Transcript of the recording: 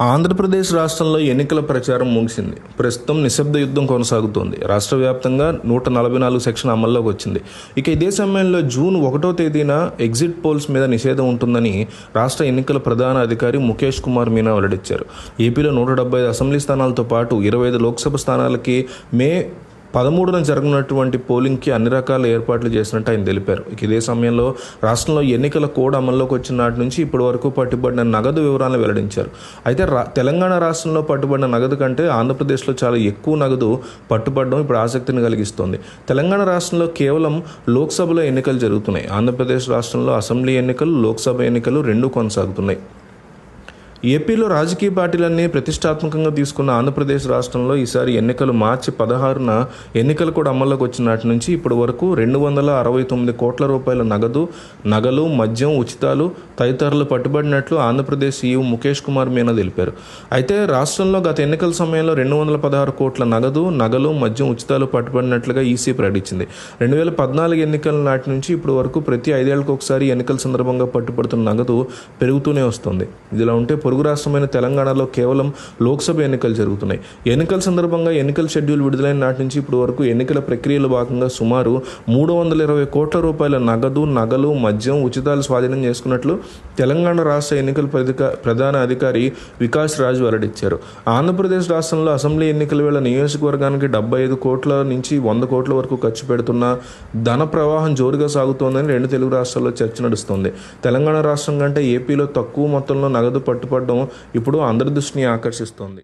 ఆంధ్రప్రదేశ్ రాష్ట్రంలో ఎన్నికల ప్రచారం ముగిసింది. ప్రస్తుతం నిశ్శబ్ద యుద్ధం కొనసాగుతోంది. రాష్ట్ర వ్యాప్తంగా నూట నలభై నాలుగు సెక్షన్ అమల్లోకి వచ్చింది. ఇక ఇదే సమయంలో జూన్ ఒకటో తేదీన ఎగ్జిట్ పోల్స్ మీద నిషేధం ఉంటుందని రాష్ట్ర ఎన్నికల ప్రధాన అధికారి ముఖేష్ కుమార్ మీనా వెల్లడించారు. ఏపీలో నూట డెబ్బై ఐదు అసెంబ్లీ స్థానాలతో పాటు ఇరవై ఐదు లోక్సభ స్థానాలకి మే పదమూడున జరగనున్నటువంటి పోలింగ్కి అన్ని రకాల ఏర్పాట్లు చేసినట్టు ఆయన తెలిపారు. ఇక ఇదే సమయంలో రాష్ట్రంలో ఎన్నికల కోడ్ అమల్లోకి వచ్చిన నాటి నుంచి ఇప్పటి వరకు పట్టుబడిన నగదు వివరాలను వెల్లడించారు. అయితే రా తెలంగాణ రాష్ట్రంలో పట్టుబడిన నగదు కంటే ఆంధ్రప్రదేశ్లో చాలా ఎక్కువ నగదు పట్టుబడడం ఇప్పుడు ఆసక్తిని కలిగిస్తోంది. తెలంగాణ రాష్ట్రంలో కేవలం లోక్సభలో ఎన్నికలు జరుగుతున్నాయి. ఆంధ్రప్రదేశ్ రాష్ట్రంలో అసెంబ్లీ ఎన్నికలు లోక్సభ ఎన్నికలు రెండు కొనసాగుతున్నాయి. ఏపీలో రాజకీయ పార్టీలన్నీ ప్రతిష్టాత్మకంగా తీసుకున్న ఆంధ్రప్రదేశ్ రాష్ట్రంలో ఈసారి ఎన్నికలు మార్చి పదహారున ఎన్నికలు కూడా అమల్లోకి వచ్చిన నాటి నుంచి ఇప్పటి వరకు రెండు వందల అరవై తొమ్మిది కోట్ల రూపాయల నగదు నగలు మద్యం ఉచితాలు తదితరులు పట్టుబడినట్లు ఆంధ్రప్రదేశ్ సీఈఓ ముఖేష్ కుమార్ మీనా తెలిపారు. అయితే రాష్ట్రంలో గత ఎన్నికల సమయంలో రెండు వందల పదహారు కోట్ల నగదు నగలు మద్యం ఉచితాలు పట్టుబడినట్లుగా ఈసీ ప్రకటించింది. రెండు వేల పద్నాలుగు ఎన్నికల నాటి నుంచి ఇప్పటి వరకు ప్రతి ఐదేళ్ళకు ఒకసారి ఎన్నికల సందర్భంగా పట్టుబడుతున్న నగదు పెరుగుతూనే వస్తుంది. ఇదిలా ఉంటే పొరుగు రాష్ట్రమైన తెలంగాణలో కేవలం లోక్సభ ఎన్నికలు జరుగుతున్నాయి. ఎన్నికల సందర్భంగా ఎన్నికల షెడ్యూల్ విడుదలైన నాటి నుంచి ఇప్పటి వరకు ఎన్నికల ప్రక్రియలో భాగంగా సుమారు మూడు వందల ఇరవై కోట్ల రూపాయల నగదు నగలు మద్యం ఉచితాలు స్వాధీనం చేసుకున్నట్లు తెలంగాణ రాష్ట్ర ఎన్నికల ప్రధిక ప్రధాన అధికారి వికాస్ రాజ్ వెల్లడించారు. ఆంధ్రప్రదేశ్ రాష్ట్రంలో అసెంబ్లీ ఎన్నికల వేళ నియోజకవర్గానికి డెబ్బై ఐదు కోట్ల నుంచి వంద కోట్ల వరకు ఖర్చు పెడుతున్న ధన ప్రవాహం జోరుగా సాగుతోందని రెండు తెలుగు రాష్ట్రాల్లో చర్చ నడుస్తోంది. తెలంగాణ రాష్ట్రం కంటే ఏపీలో తక్కువ మొత్తంలో నగదు పట్టుపడడం ఇప్పుడు అందరి దృష్టిని ఆకర్షిస్తోంది.